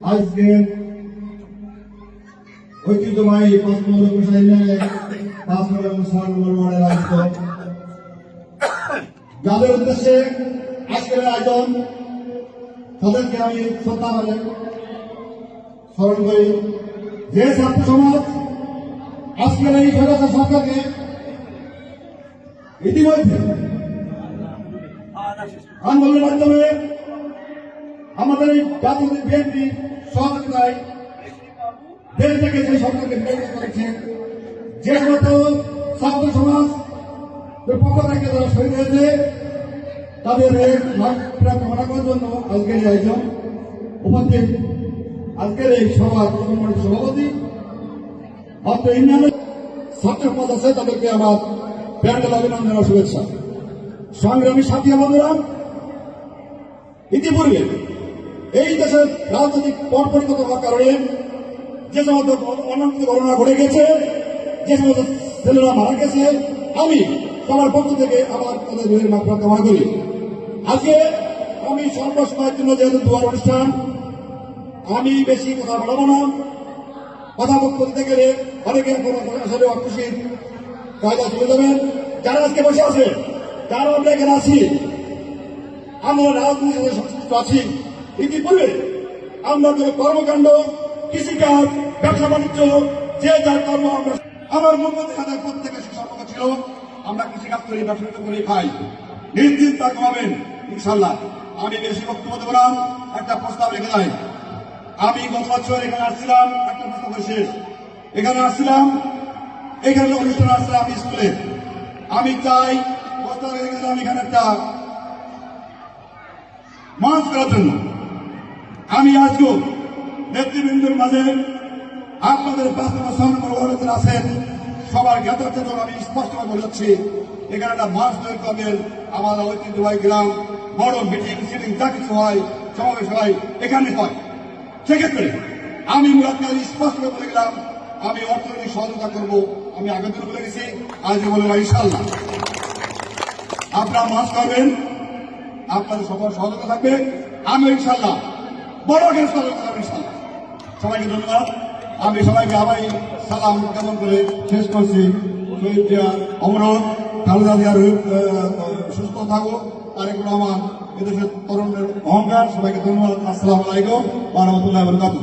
আজকে ঐতিহ্যবাহী পাঁচ নম্বর গোসাইলে পাঁচ নম্বর এবং ছয় নম্বর ওয়ার্ডের আয়োজিত যাদের উদ্দেশ্যে আজকের আয়োজন, তাদেরকে আমি শ্রদ্ধা করে স্মরণ করি। যে ছাত্র সমাজ আজকের এই স্বৈরাচার সরকারকে ইতিমধ্যে আন্দোলনের মাধ্যমে আমাদের এই জাতীয় বিএনপি সহযোগিতায় দেশ থেকে সেই সরকারকে করেছে, যে সমস্ত ছাত্র সমাজ পক্ষ থেকে যারা শহীদ হয়েছে, তাদের কামনা করার জন্য আজকের এই আয়োজন উপস্থিত। আজকের এই সভার সম্মানিত সভাপতি অত্র ইউনিয়নের ছাত্র আছে, তাদেরকে আমার প্যান্ডেল অভিনন্দন শুভেচ্ছা। সংগ্রামী সাথী বন্ধুরা, ইতিপূর্বে এই দেশের রাজনৈতিক পট হওয়ার কারণে যে সমস্ত অনন্ত ঘটনা ঘটে গেছে, যে সমস্ত ছেলেরা মারা গেছে, আমি সবার পক্ষ থেকে আমার তাদের বইয়ের মাত্রা কামনা করি। আজকে আমি সর্বসময়ের জন্য যেহেতু দুয়ার অনুষ্ঠান, আমি বেশি কথা বাড়াবো না। কথা বলতে গেলে অনেকের কোনো আসলে অখুশির কায়দা চলে যাবেন যারা আজকে বসে আছে, যারা আমরা এখানে আছি, আমরা রাজনীতির সাথে সংশ্লিষ্ট আছি। ইতিপূর্বে আমরা যে কর্মকাণ্ড, কৃষিকাজ, ব্যবসা বাণিজ্য, যে যার কর্ম আমরা আমার মূল্যতে তাদের প্রত্যেকের সুসম্পর্ক ছিল, আমরা কৃষিকাজ করি ব্যবসা করে খাই। নির্দিন তা কমাবেন ইনশাল্লাহ আমি বেশি বক্তব্য দেবো না, একটা প্রস্তাব রেখে যাই। আমি গত বছর এখানে আসছিলাম, একটা প্রস্তাব শেষ। এখানে আসছিলাম, এখানে অনুষ্ঠান আসছিলাম স্কুলে। আমি চাই প্রস্তাব রেখে গেলাম এখানে একটা মাছ করার জন্য। আমি আজকেও নেতৃবৃন্দের মাঝে আপনাদের পাঁচ নম্বর আছেন। সবার জ্ঞাতার্থে আমি স্পষ্টভাবে বলে যাচ্ছি, এখানে একটা মাছ তৈরি করবেন। আমাদের ঐতিহ্যবাহী গ্রাম, বড় মিটিং, সিটিং, যা কিছু হয়, সমাবেশ হয়, এখানে হয়। সেক্ষেত্রে আমি মুরাদ কালী স্পষ্টভাবে বলে গেলাম, আমি অর্থনৈতিক সহযোগিতা করব, আমি আগের দিন বলে গেছি, আজ বলে ইনশাল্লাহ আপনারা মাছ করবেন, আপনাদের সবার সহযোগিতা থাকবে আমি ইনশাল্লাহ বড় ইনশাল্লাহ সবাইকে ধন্যবাদ। আমি সবাইকে আবার সালাম কেমন করে শেষ করছি। অমরত খালেদা জিয়ার সুস্থ থাকো। তারেক রহমান, এদেশের তরুণের অহংকার। সবাইকে ধন্যবাদ। আসসালাম আলাইকুম। রহমতুল্লাহ ধন্যবাদ।